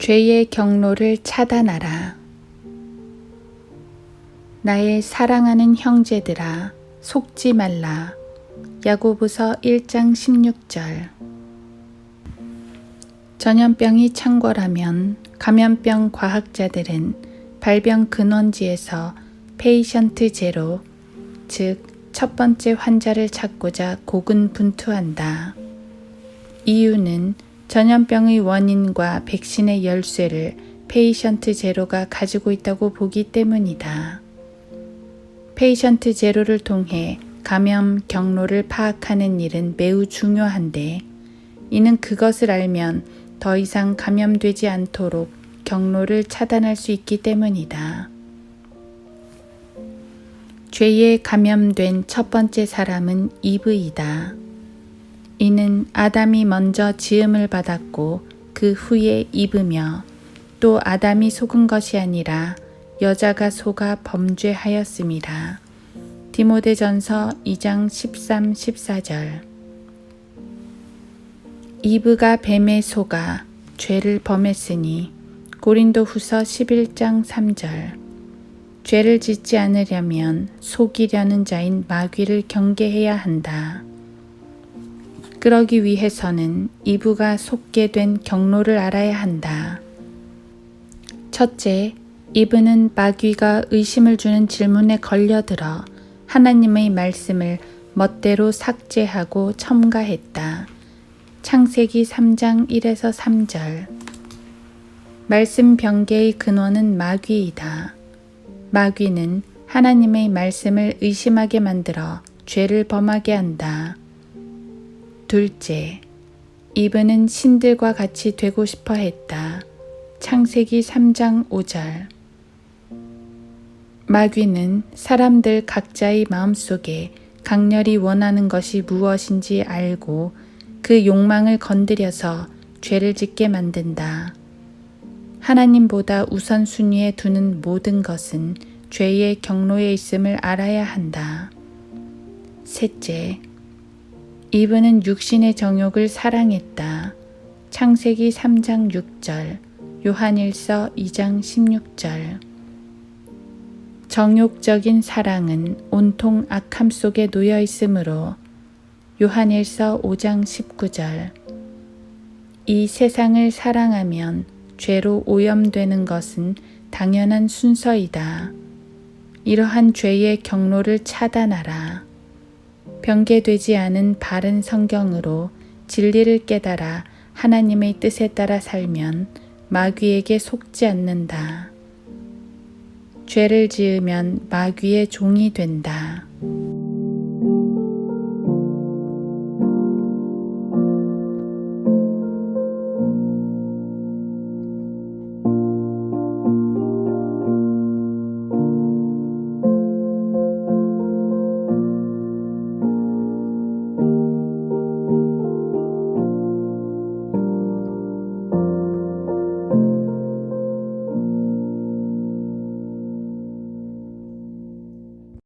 죄의 경로를 차단하라. 나의 사랑하는 형제들아, 속지 말라. 야고보서 1장 16절. 전염병이 창궐하면 감염병 과학자들은 발병 근원지에서 페이션트 제로, 즉, 첫 번째 환자를 찾고자 고군분투한다. 이유는 전염병의 원인과 백신의 열쇠를 페이션트 제로가 가지고 있다고 보기 때문이다. 페이션트 제로를 통해 감염 경로를 파악하는 일은 매우 중요한데, 이는 그것을 알면 더 이상 감염되지 않도록 경로를 차단할 수 있기 때문이다. 죄에 감염된 첫 번째 사람은 이브이다. 아담이 먼저 지음을 받았고 그 후에 입으며 또 아담이 속은 것이 아니라 여자가 속아 범죄하였습니다. 디모데전서 2장 13, 14절 이브가 뱀에 속아 죄를 범했으니 고린도 후서 11장 3절 죄를 짓지 않으려면 속이려는 자인 마귀를 경계해야 한다. 그러기 위해서는 이브가 속게 된 경로를 알아야 한다. 첫째, 이브는 마귀가 의심을 주는 질문에 걸려들어 하나님의 말씀을 멋대로 삭제하고 첨가했다. 창세기 3장 1에서 3절. 말씀 변개의 근원은 마귀이다. 마귀는 하나님의 말씀을 의심하게 만들어 죄를 범하게 한다. 둘째, 이브는 신들과 같이 되고 싶어 했다. 창세기 3장 5절. 마귀는 사람들 각자의 마음속에 강렬히 원하는 것이 무엇인지 알고 그 욕망을 건드려서 죄를 짓게 만든다. 하나님보다 우선순위에 두는 모든 것은 죄의 경로에 있음을 알아야 한다. 셋째, 이브는 육신의 정욕을 사랑했다. 창세기 3장 6절, 요한일서 2장 16절. 정욕적인 사랑은 온통 악함 속에 놓여 있으므로 요한일서 5장 19절. 이 세상을 사랑하면 죄로 오염되는 것은 당연한 순서이다. 이러한 죄의 경로를 차단하라. 변개되지 않은 바른 성경으로 진리를 깨달아 하나님의 뜻에 따라 살면 마귀에게 속지 않는다. 죄를 지으면 마귀의 종이 된다.